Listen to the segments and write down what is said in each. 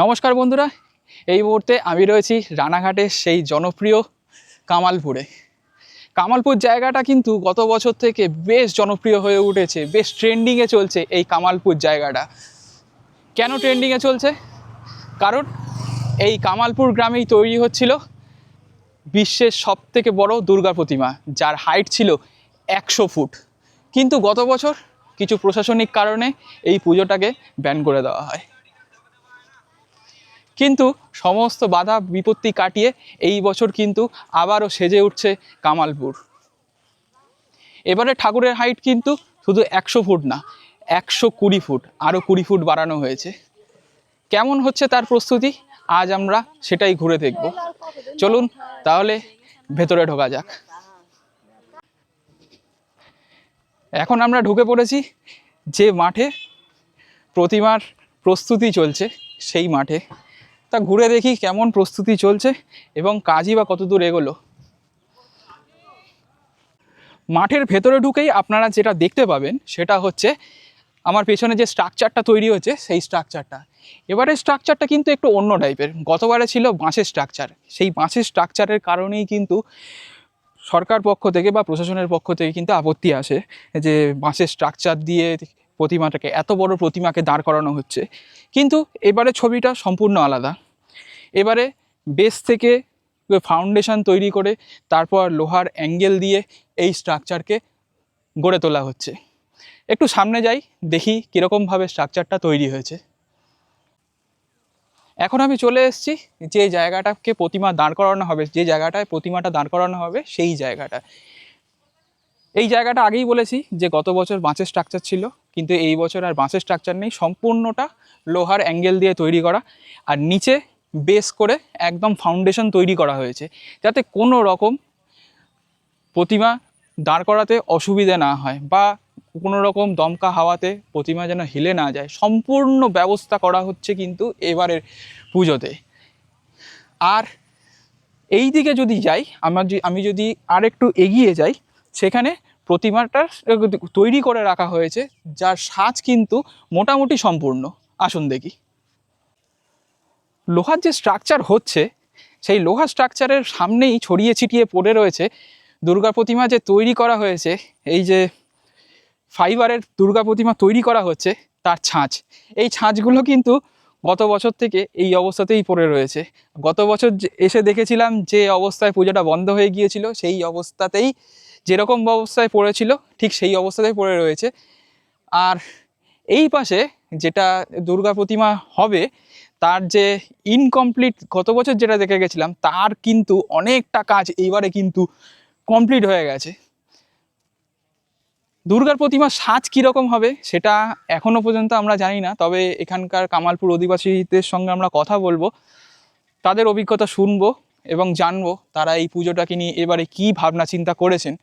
নমস্কার বন্ধুরা, এই মুহূর্তে আমি রয়েছি রানাঘাটের সেই জনপ্রিয় কামালপুরে। কামালপুর জায়গাটা কিন্তু গত বছর থেকে বেশ জনপ্রিয় হয়ে উঠেছে, বেশ ট্রেন্ডিংয়ে চলছে এই কামালপুর জায়গাটা। কেন ট্রেন্ডিংয়ে চলছে? কারণ এই কামালপুর গ্রামেই তৈরি হচ্ছিল বিশ্বের সব থেকে বড় দুর্গা প্রতিমা, যার হাইট ছিল একশো ফুট। কিন্তু গত বছর কিছু প্রশাসনিক কারণে এই পুজোটাকে ব্যান করে দেওয়া হয়। কিন্তু সমস্ত বাধা বিপত্তি কাটিয়ে এই বছর কিন্তু আবারও সেজে উঠছে কামালপুর। এবারে ঠাকুরের হাইট কিন্তু শুধু একশো ফুট না, একশো কুড়ি ফুট, আরও কুড়ি ফুট বাড়ানো হয়েছে। কেমন হচ্ছে তার প্রস্তুতি? আজ আমরা সেটাই ঘুরে দেখব। চলুন তাহলে ভেতরে ঢোকা যাক। এখন আমরা ঢুকে পড়েছি যে মাঠে প্রতিমার প্রস্তুতি চলছে, সেই মাঠে। তা ঘুরে দেখি কেমন প্রস্তুতি চলছে এবং কাজই বা কতদূর এগোলো। মাঠের ভেতরে ঢুকেই আপনারা যেটা দেখতে পাবেন সেটা হচ্ছে আমার পেছনে যে স্ট্রাকচারটা তৈরি হয়েছে সেই স্ট্রাকচারটা এবারে স্ট্রাকচারটা কিন্তু একটু অন্য টাইপের গতবারে ছিল বাঁশের স্ট্রাকচার সেই বাঁশের স্ট্রাকচারের কারণেই কিন্তু সরকার পক্ষ থেকে বা প্রশাসনের পক্ষ থেকে কিন্তু আপত্তি আসে যে বাঁশের স্ট্রাকচার দিয়ে প্রতিমাটাকে, এত বড় প্রতিমাকে দাঁড় করানো হচ্ছে। কিন্তু এবারে ছবিটা সম্পূর্ণ আলাদা। এবারে বেস থেকে ফাউন্ডেশন তৈরি করে, তারপর লোহার অ্যাঙ্গেল দিয়ে এই স্ট্রাকচারকে গড়ে তোলা হচ্ছে। একটু সামনে যাই, দেখি কীরকমভাবে স্ট্রাকচারটা তৈরি হয়েছে। এখন আমি চলে এসেছি যে জায়গাটাকে প্রতিমা দাঁড় করানো হবে, যে জায়গাটায় প্রতিমাটা দাঁড় করানো হবে, সেই জায়গাটা এই জায়গাটা আগেই বলেছি যে গত বছর বাঁশের স্ট্রাকচার ছিল। কিন্তু এই বছর আর বাঁশের স্ট্রাকচার নেই, সম্পূর্ণটা লোহার অ্যাঙ্গেল দিয়ে তৈরি করা আর নিচে বেস করে একদম ফাউন্ডেশন তৈরি করা হয়েছে। যাতে কোনো রকম প্রতিমা দাঁড় করাতে অসুবিধে না হয় বা কোনো রকম দমকা হাওয়াতে প্রতিমা যেন হিলে না যায়। সম্পূর্ণ ব্যবস্থা করা হচ্ছে কিন্তু এবারের পুজোতে। আর এই দিকে যদি যাই, আমার আমি যদি আর একটু এগিয়ে যাই, সেখানে প্রতিমাটা তৈরি করে রাখা হয়েছে, যার সাজ কিন্তু মোটামুটি সম্পূর্ণ। আসুন দেখি। লোহার যে স্ট্রাকচার হচ্ছে, সেই লোহার স্ট্রাকচারের সামনেই ছড়িয়ে ছিটিয়ে পড়ে রয়েছে দুর্গা প্রতিমা যে তৈরি করা হয়েছে, এই যে ফাইবারের দুর্গা প্রতিমা তৈরি করা হচ্ছে, তার ছাঁচ। এই ছাঁচগুলো কিন্তু গত বছর থেকে এই অবস্থাতেই পড়ে রয়েছে। গত বছর এসে দেখেছিলাম যে অবস্থায় পুজোটা বন্ধ হয়ে গিয়েছিল, সেই অবস্থাতেই যেরকম অবস্থায় পড়েছিল, ঠিক সেই অবস্থাতেই পড়ে রয়েছে। আর এই পাশে যেটা দুর্গা প্রতিমা হবে, তার যে ইনকমপ্লিট গত বছর যেটা দেখে গেছিলাম, তার কিন্তু অনেকটা কাজ এইবারে কিন্তু কমপ্লিট হয়ে গেছে। দুর্গার প্রতিমার সাজ কীরকম হবে, সেটা এখনও পর্যন্ত আমরা জানি না, তবে এখানকার কামালপুর অধিবাসীদের সঙ্গে আমরা কথা বলব, তাদের অভিজ্ঞতা শুনব এবং জানব তারা এই পুজোটাকে নিয়ে এবারে কী ভাবনা চিন্তা করেছেন।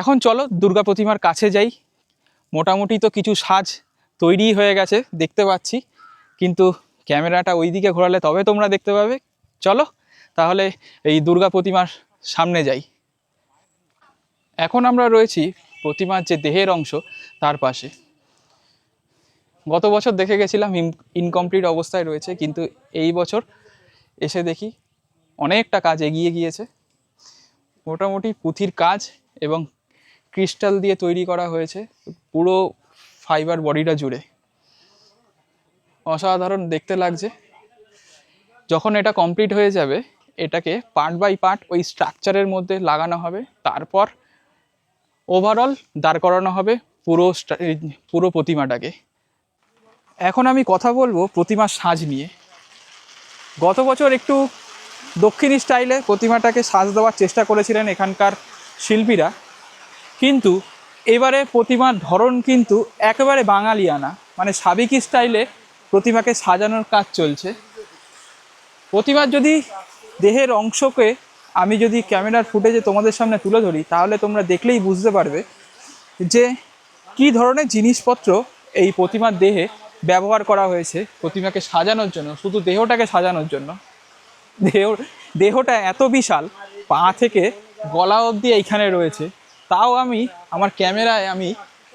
এখন চলো দুর্গা প্রতিমার কাছে যাই। মোটামুটি তো কিছু সাজ তৈরি হয়ে গেছে, দেখতে পাচ্ছি। কিন্তু ক্যামেরাটা ওই দিকে ঘোরালে তবে তোমরা দেখতে পাবে। চলো তাহলে এই দুর্গা প্রতিমার সামনে যাই। এখন আমরা রয়েছি প্রতিমার যে দেহের অংশ, তার পাশে। গত বছর দেখে গেছিলাম ইনকমপ্লিট অবস্থায় রয়েছে, কিন্তু এই বছর এসে দেখি অনেকটা কাজ এগিয়ে গিয়েছে। মোটামুটি পুঁথির কাজ এবং ক্রিস্টাল দিয়ে তৈরি করা হয়েছে, পুরো ফাইবার বডিটা জুড়ে। অসাধারণ দেখতে লাগছে। যখন এটা কমপ্লিট হয়ে যাবে, এটাকে পার্ট বাই পার্ট ওই স্ট্রাকচারের মধ্যে লাগানো হবে। তারপর ওভারঅল দাঁড় করানো হবে পুরো পুরো প্রতিমাটাকে। এখন আমি কথা বলব প্রতিমার সাজ নিয়ে। গত বছর একটু দক্ষিণী স্টাইলে প্রতিমাটাকে সাজ দেওয়ার চেষ্টা করেছিলেন এখানকার শিল্পীরা। কিন্তু এবারে প্রতিমার ধরন কিন্তু একেবারে বাঙালিয়ানা মানে সাবেকি স্টাইলে প্রতিমাকে সাজানোর কাজ চলছে। প্রতিমার যদি দেহের অংশকে আমি যদি ক্যামেরার ফুটেজে তোমাদের সামনে তুলে ধরি, তাহলে তোমরা দেখলেই বুঝতে পারবে যে কী ধরনের জিনিসপত্র এই প্রতিমার দেহে ব্যবহার করা হয়েছে প্রতিমাকে সাজানোর জন্য, শুধু দেহটাকে সাজানোর জন্য। দেহ, দেহটা এত বিশাল, পা থেকে গলা অবধি এইখানে রয়েছে। তাও আমি আমার ক্যামেরায় আমি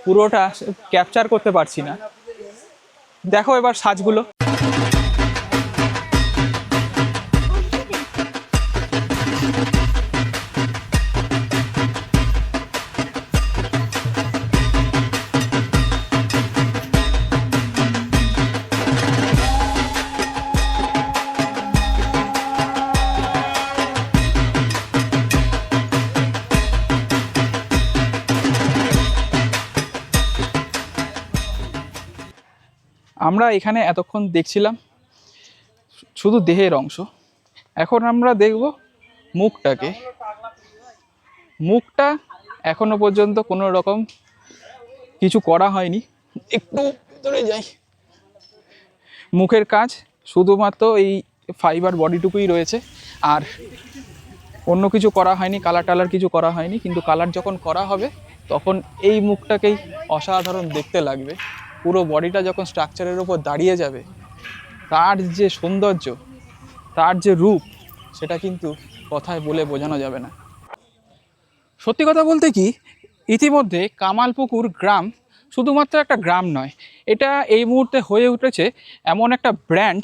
পুরোটা ক্যাপচার করতে পারছি না। দেখো এবার সাজগুলো। আমরা এখানে এতক্ষণ দেখছিলাম শুধু দেহের অংশ। এখন আমরা দেখব মুখটাকে। মুখটা এখনও পর্যন্ত কোনো রকম কিছু করা হয়নি। একটু ভিতরে যাই। মুখের কাজ শুধুমাত্র এই ফাইবার বডিটুকুই রয়েছে। আর অন্য কিছু করা হয়নি কালার টালার কিছু করা হয়নি। কিন্তু কালার যখন করা হবে, তখন এই মুখটাকেই অসাধারণ দেখতে লাগবে। পুরো বডিটা যখন স্ট্রাকচারের উপর দাঁড়িয়ে যাবে, তার যে সৌন্দর্য, তার যে রূপ, সেটা কিন্তু কথায় বলে বোঝানো যাবে না। সত্যি কথা বলতে কি, ইতিমধ্যে কামালপুকুর গ্রাম শুধুমাত্র একটা গ্রাম নয়, এটা এই মুহূর্তে হয়ে উঠেছে এমন একটা ব্র্যান্ড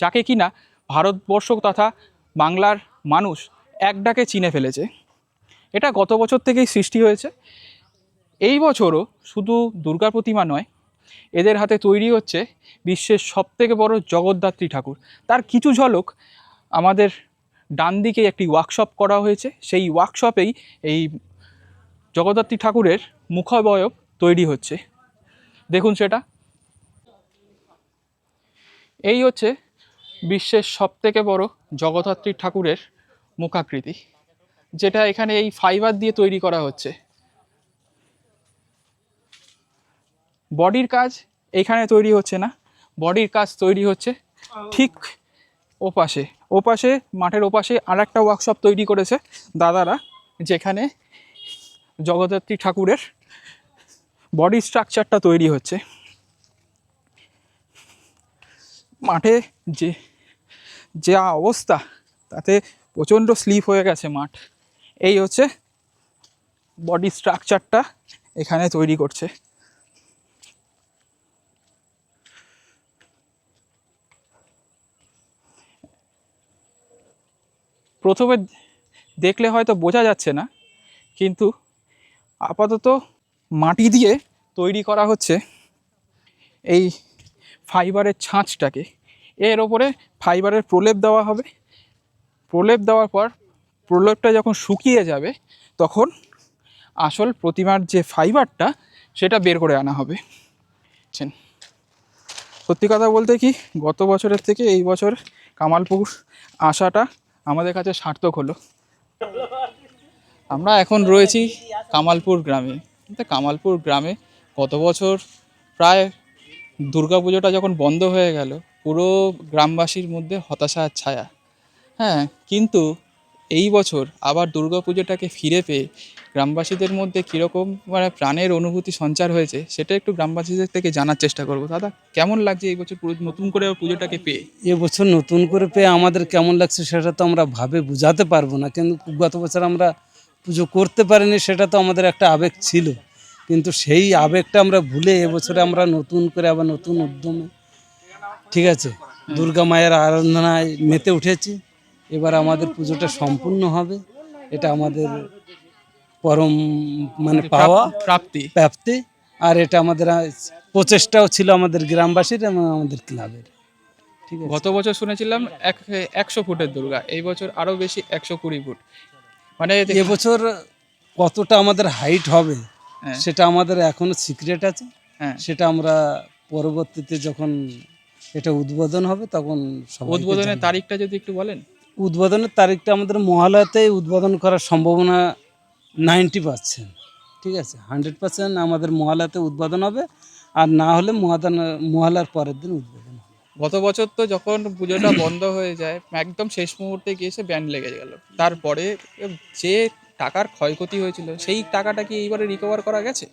যাকে কিনা ভারতবর্ষ তথা বাংলার মানুষ এক ডাকে চিনে ফেলেছে। এটা গত বছর থেকেই সৃষ্টি হয়েছে। এই বছরও শুধু দুর্গা প্রতিমা নয় এদের হাতে তৈরি হচ্ছে বিশ্বের সবথেকে বড় জগদ্ধাত্রী ঠাকুর। তার কিছু ঝলক আমাদের ডান দিকে একটি ওয়ার্কশপ করা হয়েছে। সেই ওয়ার্কশপেই এই জগদ্ধাত্রী ঠাকুরের মুখাবয়ব তৈরি হচ্ছে। দেখুন সেটা। এই হচ্ছে বিশ্বের সবথেকে বড় জগদ্ধাত্রী ঠাকুরের মুখাকৃতি, যেটা এখানে এই ফাইবার দিয়ে তৈরি করা হচ্ছে। বডির কাজ এখানে তৈরি হচ্ছে না, বডির কাজ তৈরি হচ্ছে ঠিক ওপাশে ওপাশে, মাঠের ওপাশে আর একটা ওয়ার্কশপ তৈরি করেছে দাদারা, যেখানে জগদ্ধাত্রী ঠাকুরের বডি স্ট্রাকচারটা তৈরি হচ্ছে। মাঠে যে, যা অবস্থা, তাতে প্রচণ্ড স্লিপ হয়ে গেছে মাঠ। এই হচ্ছে বডি স্ট্রাকচারটা এখানে তৈরি করছে। প্রথমে দেখলে হয়তো বোঝা যাচ্ছে না, কিন্তু আপাতত মাটি দিয়ে তৈরি করা হচ্ছে এই ফাইবারের ছাঁচটাকে। এর ওপরে ফাইবারের প্রলেপ দেওয়া হবে। প্রলেপ দেওয়ার পর প্রলেপটা যখন শুকিয়ে যাবে, তখন আসল প্রতিমার যে ফাইবারটা, সেটা বের করে আনা হবে? সত্যি কথা বলতে কি, গত বছরের থেকে এই বছর কামালপুর আসাটা আমাদের কাছে সার্থক হলো। আমরা এখন রয়েছি কামালপুর গ্রামে। কিন্তু কামালপুর গ্রামে গত বছর প্রায় দুর্গাপুজোটা যখন বন্ধ হয়ে গেল, পুরো গ্রামবাসীর মধ্যে হতাশার ছায়া। হ্যাঁ কিন্তু এই বছর আবার দুর্গাপুজোটাকে ফিরে পেয়ে গ্রামবাসীদের মধ্যে কীরকম মানে প্রাণের অনুভূতি সঞ্চার হয়েছে, সেটা একটু গ্রামবাসীদের থেকে জানার চেষ্টা করব। দাদা, কেমন লাগছে এই বছর পুরো নতুন করে পুজোটাকে পেয়ে? এবছর নতুন করে পেয়ে আমাদের কেমন লাগছে সেটা তো আমরা ভাবে বোঝাতে পারব না, কিন্তু গত বছর আমরা পুজো করতে পারিনি, সেটা তো আমাদের একটা আবেগ ছিল। কিন্তু সেই আবেগটা আমরা ভুলে এবছরে আমরা নতুন করে আবার নতুন উদ্যমে, ঠিক আছে, দুর্গা মায়ের আরাধনায় মেতে উঠেছি। এবার আমাদের পুজোটা সম্পূর্ণ হবে, এটা আমাদের পরম মানে পাওয়া প্রাপ্তি। প্রাপ্তি। আর এটা আমাদের প্রচেষ্টাও ছিল আমাদের গ্রামবাসীর এবং আমাদের ক্লাবের। ঠিক আছে। গত বছর শুনেছিলাম এক একশো ফুটের দুর্গা এই বছর আরও বেশি একশো কুড়ি ফুট। মানে এবছর কতটা আমাদের হাইট হবে হ্যাঁ। সেটা আমাদের এখনও সিক্রেট আছে। হ্যাঁ। সেটা আমরা পরবর্তীতে যখন এটা উদ্বোধন হবে তখন উদ্বোধনের তারিখটা যদি একটু বলেন। উদ্বোধনের তারিখটা আমাদের মহালয়াতেই উদ্বোধন করার সম্ভাবনা নাইনটি পার্সেন্ট। ঠিক আছে? হান্ড্রেড পার্সেন্ট আমাদের মহালয়াতে উদ্বোধন হবে আর না হলে মহাদান মহালার পরের দিন উদ্বোধন হবে। গত বছর তো যখন পুজোটা বন্ধ হয়ে যায় একদম শেষ মুহূর্তে গিয়ে এসে ব্যান্ড লেগে গেল। তারপরে যে টাকার ক্ষয়ক্ষতি হয়েছিল সেই টাকাটা কি এইবারে রিকভার করা গেছে?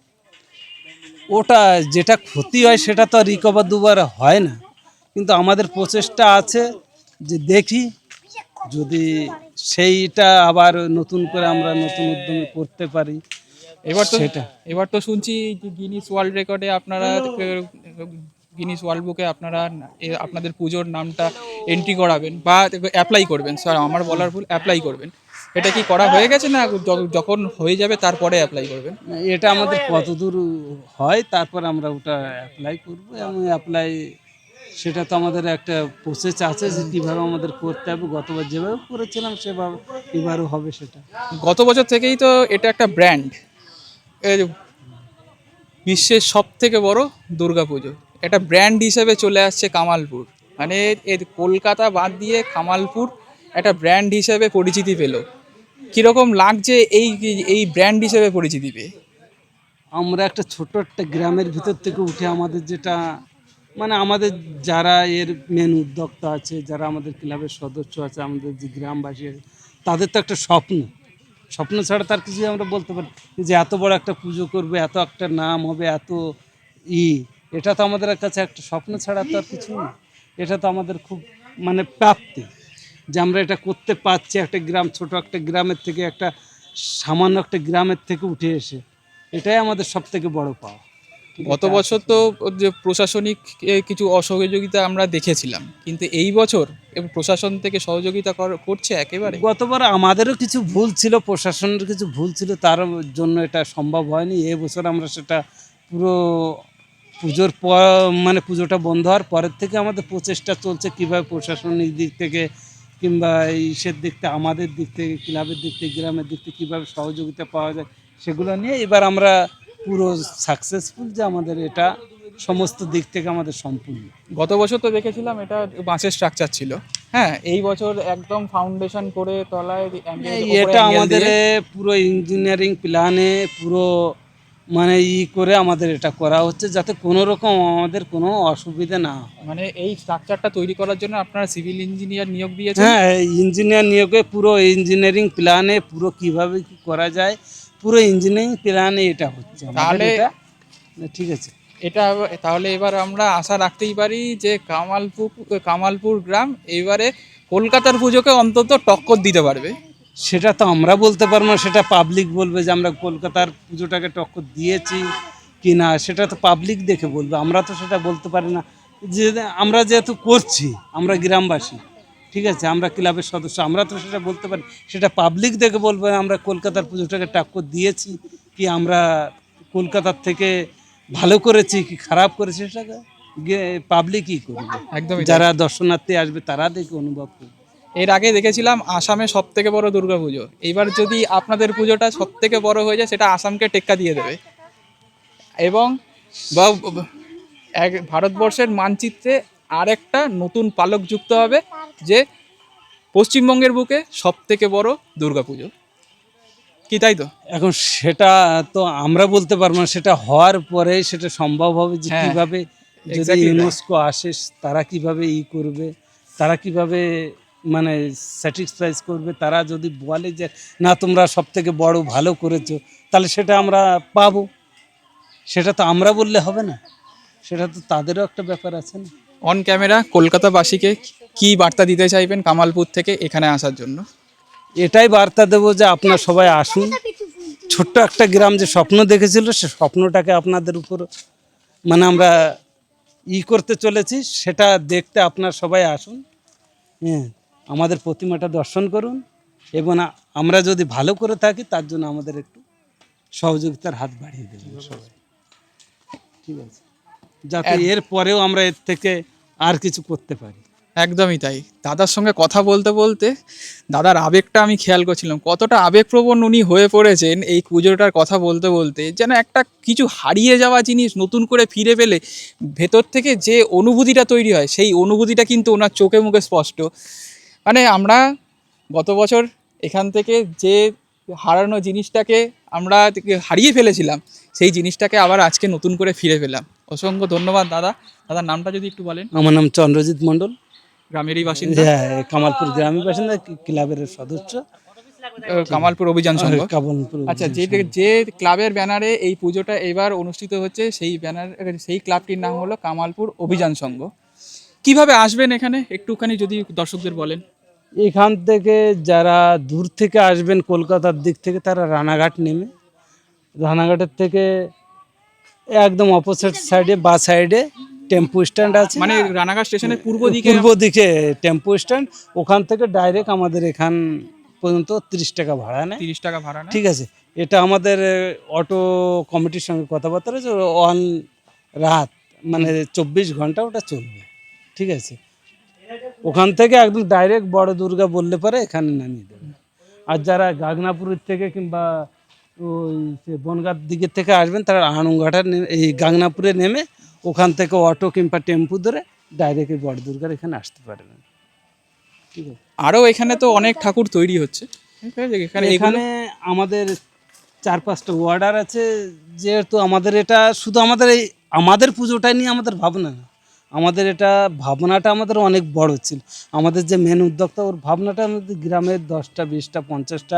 ওটা যেটা ক্ষতি হয় সেটা তো রিকভার দুবার হয় না। কিন্তু আমাদের প্রচেষ্টা আছে যে দেখি যদি সেইটা আবার নতুন করে আমরা নতুন উদ্যমে করতে পারি। এবার তো সেটা। এবার তো শুনছি যে গিনিস ওয়ার্ল্ড রেকর্ডে আপনারা গিনিস ওয়ার্ল্ড বুকে আপনারা এ- আপনাদের পুজোর নামটা এন্ট্রি করাবেন বা অ্যাপ্লাই করবেন। স্যার আমার বলার ভুল অ্যাপ্লাই করবেন। এটা কি করা হয়ে গেছে না যখন হয়ে যাবে তারপরে অ্যাপ্লাই করবেন? এটা আমাদের কতদূর হয় তারপর আমরা ওটা অ্যাপ্লাই করব এবং অ্যাপ্লাই সেটা তো আমাদের একটা প্রসেস আছে যে কীভাবে আমাদের করতে হবে গত গতবার যেভাবে করেছিলাম সেভাবে এবারও হবে সেটা। গত বছর থেকেই তো এটা একটা ব্র্যান্ড বিশ্বের সব থেকে বড় দুর্গাপুজো। একটা ব্র্যান্ড হিসেবে চলে আসছে কামালপুর। মানে এর কলকাতা বাদ দিয়ে কামালপুর একটা ব্র্যান্ড হিসেবে পরিচিতি পেল। কীরকম লাগছে এই এই ব্র্যান্ড হিসেবে পরিচিতি পেয়ে? আমরা একটা ছোট একটা গ্রামের ভিতর থেকে উঠে আমাদের যেটা মানে আমাদের যারা এর মেন উদ্যোক্তা আছে, যারা আমাদের ক্লাবের সদস্য আছে, আমাদের যে গ্রামবাসী আছে, তাদের তো একটা স্বপ্ন। স্বপ্ন ছাড়া তার কিছু আমরা বলতে পারি যে এত বড় একটা পুজো করবে, এত একটা নাম হবে, এত ই, এটা তো আমাদের কাছে একটা স্বপ্ন ছাড়া তো আর কিছু না। এটা তো আমাদের খুব মানে প্রাপ্তি যে আমরা এটা করতে পারছি। একটা গ্রাম, ছোট একটা গ্রামের থেকে একটা সামান্য একটা গ্রামের থেকে উঠে এসে, এটাই আমাদের সব থেকে বড় পাওয়া। গত বছর তো যে প্রশাসনিক এ, কিছু অসহযোগিতা আমরা দেখেছিলাম কিন্তু এই বছর প্রশাসন থেকে সহযোগিতা কর- করছে একেবারে? গতবার আমাদেরও কিছু ভুল ছিল প্রশাসনের কিছু ভুল ছিল তার জন্য এটা সম্ভব হয়নি। এবছর আমরা সেটা পুরো পুজোর পর মানে পুজোটা বন্ধ হওয়ার পরের থেকে আমাদের প্রচেষ্টা চলছে কীভাবে প্রশাসনিক দিক থেকে কিংবা ইসের দিক থেকে আমাদের দিক থেকে ক্লাবের দিক থেকে গ্রামের দিক থেকে কীভাবে সহযোগিতা পাওয়া যায় সেগুলো নিয়ে এবার আমরা পুরো সাকসেসফুল যে আমাদের এটা সমস্ত দিক থেকে আমাদের সম্পূর্ণ। গত বছর তো দেখেছিলাম এটা বাঁশের স্ট্রাকচার ছিল। হ্যাঁ এই বছর একদম ফাউন্ডেশন করে তলায় angle- এটা আমাদের পুরো ইঞ্জিনিয়ারিং প্ল্যানে পুরো মানে ই করে আমাদের এটা করা হচ্ছে যাতে কোনো রকম আমাদের কোনো অসুবিধা না হয়। মানে এই স্ট্রাকচারটা তৈরি করার জন্য আপনারা সিভিল ইঞ্জিনিয়ার নিয়োগ দিয়েছেন? হ্যাঁ ইঞ্জিনিয়ার নিয়োগে পুরো ইঞ্জিনিয়ারিং প্ল্যানে পুরো কীভাবে কি করা যায় পুরো ইঞ্জিনিয়ারিং প্ল্যানে এটা হচ্ছে। তাহলে- ঠিক আছে। এটা তাহলে এবার আমরা আশা রাখতেই পারি যে কামালপুর কামালপুর গ্রাম এবারে কলকাতার পুজোকে অন্তত টক্কর দিতে পারবে। সেটা তো আমরা বলতে পারব না সেটা পাবলিক বলবে যে আমরা কলকাতার পুজোটাকে টক্কর দিয়েছি কি না সেটা তো পাবলিক দেখে বলবে। আমরা তো সেটা বলতে পারি না। যে আমরা যেহেতু করছি আমরা গ্রামবাসী ঠিক আছে আমরা ক্লাবের সদস্য আমরা তো সেটা বলতে পারি সেটা পাবলিক দেখে বলবে আমরা কলকাতার পুজোটাকে টক্কর দিয়েছি কি আমরা কলকাতার থেকে ভালো করেছি কি খারাপ করেছি সেটা পাবলিকই করবে। একদম যারা দর্শনার্থী আসবে তারা দেখে অনুভব করবে। এর আগে দেখেছিলাম আসামে সব থেকে বড় দুর্গাপুজো এইবার যদি আপনাদের পুজোটা সব থেকে বড় হয়ে যায় সেটা আসামকে টেক্কা দিয়ে দেবে। এবং এক ভারতবর্ষের মানচিত্রে আরেকটা নতুন পালক যুক্ত হবে যে পশ্চিমবঙ্গের বুকে সব থেকে বড় দুর্গাপুজো। কি তাই তো? এখন সেটা তো আমরা বলতে পারব না সেটা হওয়ার পরে সেটা সম্ভব হবে যে হ্যাঁ, কীভাবে যদি ইউনেস্কো আসে তারা কীভাবে ই করবে তারা কীভাবে মানে স্যাটিসফাইজ করবে তারা যদি বলে যে না তোমরা সব থেকে বড় ভালো করেছ তাহলে সেটা আমরা পাবো। সেটা তো আমরা বললে হবে না। সেটা তো তাদেরও একটা ব্যাপার আছে না। অন ক্যামেরা কলকাতাবাসীকে কি বার্তা দিতে চাইবেন কামালপুর থেকে এখানে আসার জন্য? এটাই বার্তা দেবো যে আপনার সবাই আসুন। ছোট্ট একটা গ্রাম যে স্বপ্ন দেখেছিল, সে স্বপ্নটাকে আপনাদের উপর মানে আমরা ই করতে চলেছি, সেটা দেখতে আপনার সবাই আসুন। হ্যাঁ আমাদের প্রতিমাটা দর্শন করুন এবং আমরা যদি ভালো করে থাকি, তার জন্য আমাদের একটু সহযোগিতার হাত বাড়িয়ে দেবেন সবাই। ঠিক আছে। যাতে এর পরেও আমরা এর থেকে আর কিছু করতে পারি। একদমই তাই। দাদার সঙ্গে কথা বলতে বলতে দাদার আবেগটা আমি খেয়াল করছিলাম। কতটা আবেগপ্রবণ উনি হয়ে পড়েছেন এই পুজোটার কথা বলতে বলতে যেন একটা কিছু হারিয়ে যাওয়া জিনিস নতুন করে ফিরে পেলে ভেতর থেকে যে অনুভূতিটা তৈরি হয় সেই অনুভূতিটা কিন্তু ওনার চোখে মুখে স্পষ্ট। মানে আমরা গত বছর এখান থেকে যে হারানো জিনিসটাকে আমরা হারিয়ে ফেলেছিলাম সেই জিনিসটাকে আবার আজকে নতুন করে ফিরে পেলাম। অসংখ্য ধন্যবাদ দাদা। দাদার নামটা যদি একটু বলেন। আমার নাম চন্দ্রজিৎ মণ্ডল। গ্রামেরই বাসিন্দা? হ্যাঁ কামালপুর গ্রামীণ বাসিন্দা ক্লাবের সদস্য। কামালপুর অভিযান সংঘ? কামালপুর আচ্ছা যে যে ক্লাবের ব্যানারে এই পুজোটা এবার অনুষ্ঠিত হচ্ছে সেই ব্যানার সেই ক্লাবটির নাম হলো কামালপুর অভিযান সংঘ। কীভাবে আসবেন এখানে? একটুখানি যদি দর্শকদের বলেন। এখান থেকে যারা দূর থেকে আসবেন কলকাতার দিক থেকে তারা রানাঘাট নেমে। রানাঘাটের থেকে একদম অপোজিট সাইডে বা সাইডে টেম্পু স্ট্যান্ড আছে। মানে রানাঘাট স্টেশনের পূর্ব দিকে? পূর্ব দিকে টেম্পো স্ট্যান্ড ওখান থেকে ডাইরেক্ট আমাদের এখান পর্যন্ত তিরিশ টাকা ভাড়া নেয়। তিরিশ টাকা ভাড়া ঠিক আছে। এটা আমাদের অটো কমিটির সঙ্গে কথাবার্তা রয়েছে। অন রাত মানে চব্বিশ ঘণ্টা ওটা চলবে। ঠিক আছে। ওখান থেকে একদম ডাইরেক্ট বড় দুর্গা বললে পরে এখানে নামিয়ে দেবে। আর যারা গাগনাপুরের থেকে কিংবা ওই সে বনগাঁর দিকের থেকে আসবেন তারা আনুঘাটার এই গাংনাপুরে নেমে ওখান থেকে অটো কিংবা টেম্পু ধরে ডাইরেক্ট এই বড় দুর্গার এখানে আসতে পারবেন। ঠিক আছে? আরও এখানে তো অনেক ঠাকুর তৈরি হচ্ছে। এখানে এখানে আমাদের চার পাঁচটা ওয়ার্ডার আছে যেহেতু আমাদের এটা শুধু আমাদের এই আমাদের পুজোটাই নিয়ে আমাদের ভাবনা না। আমাদের এটা ভাবনাটা আমাদের অনেক বড় ছিল। আমাদের যে মেন উদ্যোক্তা ওর ভাবনাটা আমাদের গ্রামের দশটা বিশটা পঞ্চাশটা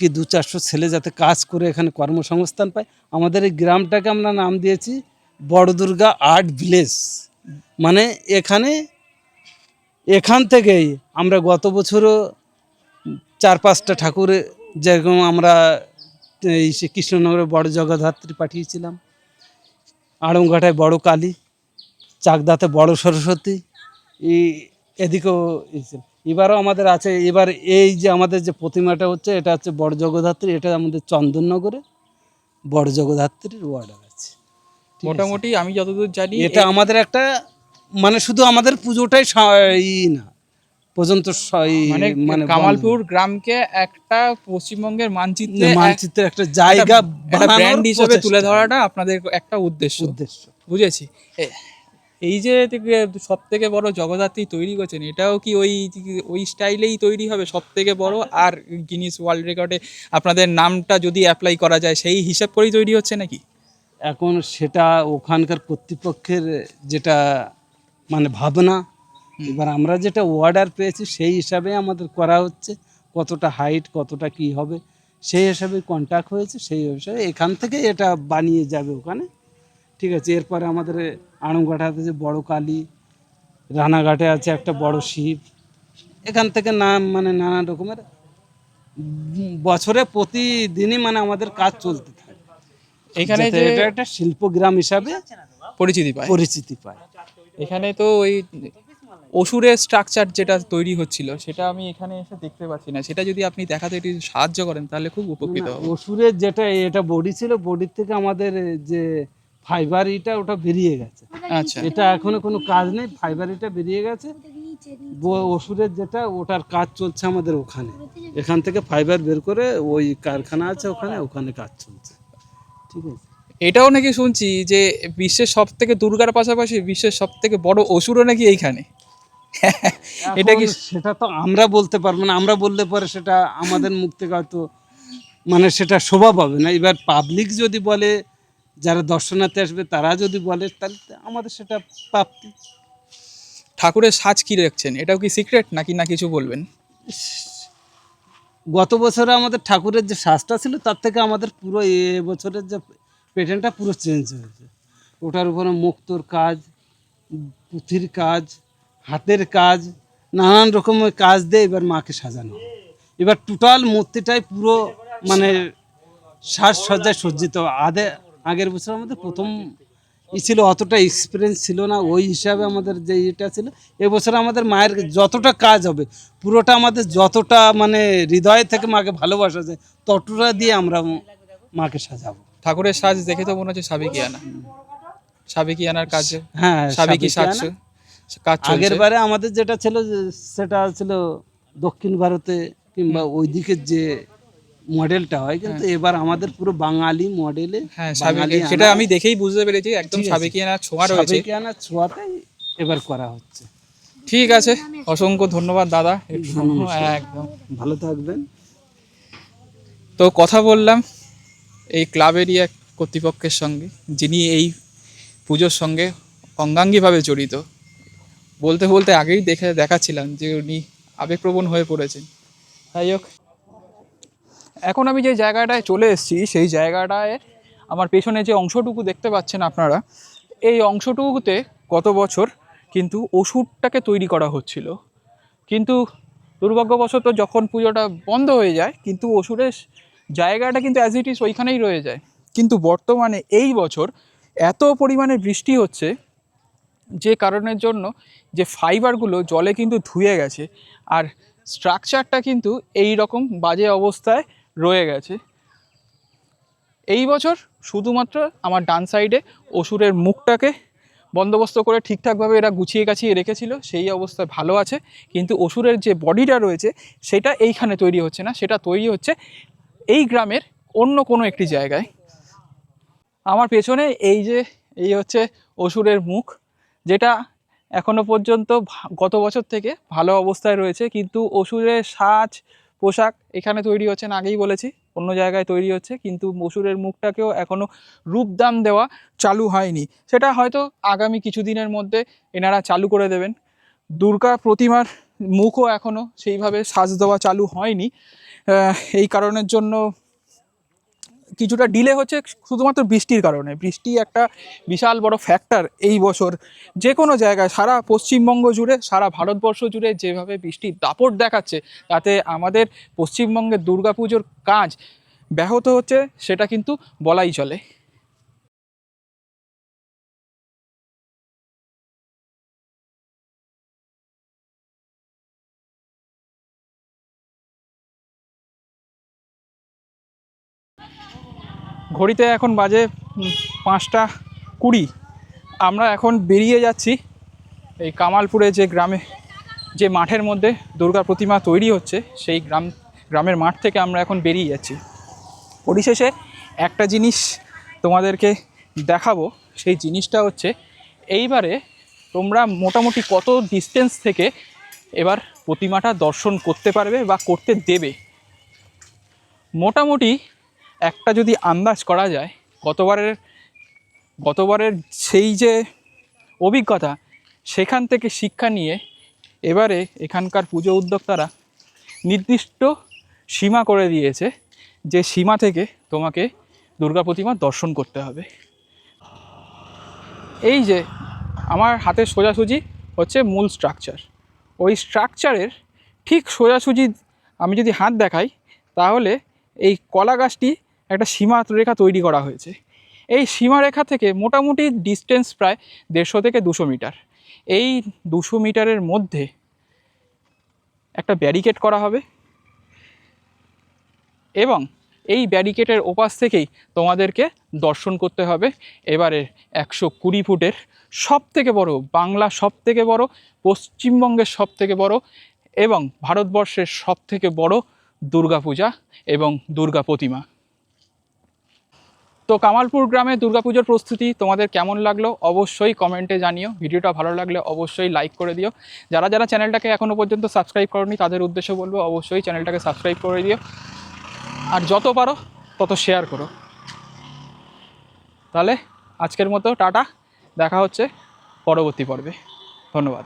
কি দু চারশো ছেলে যাতে কাজ করে এখানে কর্মসংস্থান পায় আমাদের এই গ্রামটাকে আমরা নাম দিয়েছি বড় দুর্গা আর্ট ভিলেজ মানে এখানে, এখান থেকেই আমরা গত বছরও চার পাঁচটা ঠাকুর যেরকম আমরা এই সে কৃষ্ণনগরে বড় জগদ্ধাত্রী পাঠিয়েছিলাম আড়ংঘাটায় বড় কালী, চাকদাতে বড় সরস্বতী, এই এদিকেও। এবারও আমাদের আছে এবার এই যে আমাদের যে প্রতিমাটা হচ্ছে এটা হচ্ছে বড় জগদ্ধাত্রী এটা আমাদের চন্দননগরে বড় জগদ্ধাত্রীর ওয়ার্ডার আছে? মোটামুটি আমি যতদূর জানি এটা আমাদের একটা মানে শুধু আমাদের পুজোটাই ই না পর্যন্ত মানে মানে কামালপুর গ্রামকে একটা পশ্চিমবঙ্গের মানচিত্রে মানচিত্রের একটা জায়গা ব্র্যান্ড হিসেবে তুলে ধরাটা আপনাদের একটা উদ্দেশ্য। উদ্দেশ্য। বুঝেছি? এই যে সব থেকে বড় জগদ্ধাত্রী তৈরি করছেন এটাও কি ওই ওই স্টাইলেই তৈরি হবে সব থেকে বড়? আর গিনিস ওয়ার্ল্ড রেকর্ডে আপনাদের নামটা যদি অ্যাপ্লাই করা যায় সেই হিসাব করেই তৈরি হচ্ছে নাকি? এখন সেটা ওখানকার কর্তৃপক্ষের যেটা মানে ভাবনা এবার আমরা যেটা অর্ডার পেয়েছি সেই হিসাবে আমাদের করা হচ্ছে কতটা হাইট কতটা কি হবে সেই হিসাবে কন্ট্যাক্ট হয়েছে সেই হিসাবে এখান থেকে এটা বানিয়ে যাবে ওখানে। ঠিক আছে এরপরে আমাদের আড়ংঘাটাতে যে বড় কালী রানাঘাটে আছে একটা বড় শিব। এখান থেকে নাম মানে নানা রকমের বছরে প্রতিদিনই মানে আমাদের কাজ চলতে থাকে। এখানে যে এটা একটা শিল্পগ্রাম হিসাবে পরিচিতি পায়। পরিচিতি পায়। এখানে তো ওই অসুরের স্ট্রাকচার যেটা তৈরি হচ্ছিল সেটা আমি এখানে এসে দেখতে পাচ্ছি না। সেটা যদি আপনি দেখাতে একটু সাহায্য করেন তাহলে খুব উপকৃত হব। অসুরের যেটা এটা বডি ছিল বডির থেকে আমাদের যে ফাইবার ইটা ওটা বেরিয়ে গেছে। আচ্ছা। এটা এখনও কোনো কাজ নেই ফাইবার ইটা বেরিয়ে গেছে। ওষুধের যেটা ওটার কাজ চলছে আমাদের ওখানে। এখান থেকে ফাইবার বের করে ওই কারখানা আছে ওখানে ওখানে কাজ চলছে। ঠিক আছে। এটাও নাকি শুনছি যে বিশ্বের সব থেকে দুর্গার পাশাপাশি বিশ্বের সব থেকে বড় অসুরও নাকি এইখানে? এটা কি সেটা তো আমরা বলতে পারব না আমরা বললে পরে সেটা আমাদের মুখ থেকে হয়তো মানে সেটা শোভা পাবে না। এবার পাবলিক যদি বলে যারা দর্শনার্থী আসবে তারা যদি বলে তাহলে আমাদের সেটা প্রাপ্তি। ঠাকুরের সাজ কি রাখছেন? এটাও কি সিক্রেট নাকি না কিছু বলবেন? গত বছরে আমাদের ঠাকুরের যে সাজটা ছিল তার থেকে আমাদের পুরো এ বছরের যে প্যাটার্নটা পুরো চেঞ্জ হয়েছে। ওটার উপরে মুক্তোর কাজ পুঁথির কাজ হাতের কাজ নানান রকমের কাজ দিয়ে এবার মাকে সাজানো। এবার টোটাল মূর্তিটাই পুরো মানে সাজসজ্জায় সজ্জিত। আদে আগের বছর আমাদের প্রথম ই ছিল অতটা এক্সপিরিয়েন্স ছিল না। ওই হিসাবে আমাদের যে ইয়েটা ছিল এবছর আমাদের মায়ের যতটা কাজ হবে পুরোটা আমাদের যতটা মানে হৃদয় থেকে মাকে ভালোবাসা যায় ততটা দিয়ে আমরা মাকে সাজাবো। ঠাকুরের সাজ দেখে তো মনে হচ্ছে সাবেকিয়ানা। সাবেকিয়ানার কাজ হ্যাঁ সাবেকি সাজ। কাজ আগের বারে আমাদের যেটা ছিল সেটা ছিল দক্ষিণ ভারতে কিংবা ওই দিকের যে মডেলটা হয় কিন্তু এবার আমাদের পুরো বাঙালি মডেলে হ্যাঁ সেটা আমি দেখেই বুঝতে পেরেছি একদম সাবেকিয়ানা ছোঁয়া রয়েছে। সাবেকিয়ানা এবার করা হচ্ছে। ঠিক আছে অসংখ্য ধন্যবাদ দাদা একদম। ভালো থাকবেন। তো কথা বললাম এই ক্লাবেরই এক কর্তৃপক্ষের সঙ্গে যিনি এই পুজোর সঙ্গে অঙ্গাঙ্গিভাবে জড়িত। বলতে বলতে আগেই দেখে দেখাচ্ছিলাম যে উনি আবেগপ্রবণ হয়ে পড়েছেন। যাই হোক এখন আমি যে জায়গাটায় চলে এসেছি, সেই জায়গাটায় আমার পেছনে যে অংশটুকু দেখতে পাচ্ছেন আপনারা, এই অংশটুকুতে গত বছর কিন্তু ওষুধটাকে তৈরি করা হচ্ছিল। কিন্তু দুর্ভাগ্যবশত যখন পুজোটা বন্ধ হয়ে যায়, কিন্তু অসুরের জায়গাটা কিন্তু অ্যাজ ইট ইজ ওইখানেই রয়ে যায়। কিন্তু বর্তমানে এই বছর এত পরিমাণে বৃষ্টি হচ্ছে, যে কারণের জন্য যে ফাইবারগুলো জলে কিন্তু ধুয়ে গেছে, আর স্ট্রাকচারটা কিন্তু এই রকম বাজে অবস্থায় রয়ে গেছে। এই বছর শুধুমাত্র আমার ডান সাইডে অসুরের মুখটাকে বন্দোবস্ত করে ঠিকঠাকভাবে এরা গুছিয়ে গাছিয়ে রেখেছিল, সেই অবস্থায় ভালো আছে। কিন্তু অসুরের যে বডিটা রয়েছে, সেটা এইখানে তৈরি হচ্ছে না, সেটা তৈরি হচ্ছে এই গ্রামের অন্য কোনো একটি জায়গায়। আমার পেছনে এই যে, এই হচ্ছে অসুরের মুখ, যেটা এখনও পর্যন্ত গত বছর থেকে ভালো অবস্থায় রয়েছে। কিন্তু অসুরের সাজ পোশাক এখানে তৈরি হচ্ছে, না আগেই বলেছি, অন্য জায়গায় তৈরি হচ্ছে, কিন্তু মসুরের মুখটাকেও এখনও রূপদান দেওয়া চালু হয়নি। সেটা হয়তো আগামী কিছু দিনের মধ্যে এনারা চালু করে দেবেন। দুর্গা প্রতিমার মুখও এখনও সেইভাবে সাজ দেওয়া চালু হয়নি। এই কারণের জন্য কিছুটা ডিলে হচ্ছে শুধুমাত্র বৃষ্টির কারণে। বৃষ্টি একটা বিশাল বড় ফ্যাক্টর এই বছর। যে কোনো জায়গায় সারা পশ্চিমবঙ্গ জুড়ে, সারা ভারতবর্ষ জুড়ে যেভাবে বৃষ্টির দাপট দেখাচ্ছে, তাতে আমাদের পশ্চিমবঙ্গের দুর্গাপুজোর কাজ ব্যাহত হচ্ছে, সেটা কিন্তু বলাই চলে। ঘড়িতে এখন বাজে পাঁচটা কুড়ি। আমরা এখন বেরিয়ে যাচ্ছি এই কামালপুরে যে গ্রামে, যে মাঠের মধ্যে দুর্গা প্রতিমা তৈরি হচ্ছে, সেই গ্রাম, গ্রামের মাঠ থেকে আমরা এখন বেরিয়ে যাচ্ছি। পরিশেষে একটা জিনিস তোমাদেরকে দেখাবো, সেই জিনিসটা হচ্ছে, এইবারে তোমরা মোটামুটি কত ডিস্টেন্স থেকে এবার প্রতিমাটা দর্শন করতে পারবে বা করতে দেবে? মোটামুটি একটা যদি আন্দাজ করা যায়, গতবারের গতবারের সেই যে অভিজ্ঞতা, সেখান থেকে শিক্ষা নিয়ে এবারে এখানকার পুজো উদ্যোক্তারা নির্দিষ্ট সীমা করে দিয়েছে যে সীমা থেকে তোমাকে দুর্গা প্রতিমা দর্শন করতে হবে। এই যে আমার হাতের সোজাসুজি হচ্ছে মূল স্ট্রাকচার ওই স্ট্রাকচারের ঠিক সোজাসুজি আমি যদি হাত দেখাই, তাহলে এই কলা গাছটি একটা সীমা রেখা তৈরি করা হয়েছে। এই সীমারেখা থেকে মোটামুটি ডিস্টেন্স প্রায় দেড়শো থেকে দুশো মিটার। এই দুশো মিটারের মধ্যে একটা ব্যারিকেড করা হবে। এবং এই ব্যারিকেডের ওপাশ থেকেই তোমাদেরকে দর্শন করতে হবে। এবারে একশো কুড়ি ফুটের সব থেকে বড়, বাংলা সব থেকে বড়, পশ্চিমবঙ্গের সব থেকে বড় এবং ভারতবর্ষের সব থেকে বড় দুর্গাপূজা এবং দুর্গা প্রতিমা। তো কামালপুর গ্রামে দুর্গাপুজোর প্রস্তুতি তোমাদের কেমন লাগল? অবশ্যই কমেন্টে জানিও। ভিডিওটা ভালো লাগলে অবশ্যই লাইক করে দিও। যারা যারা চ্যানেলটাকে এখনও পর্যন্ত সাবস্ক্রাইব করনি, তাদের উদ্দেশ্যে বলব অবশ্যই চ্যানেলটাকে সাবস্ক্রাইব করে দিও। আর যত পারো, তত শেয়ার করো। তাহলে আজকের মতো টাটা। দেখা হচ্ছে পরবর্তী পর্বে। ধন্যবাদ।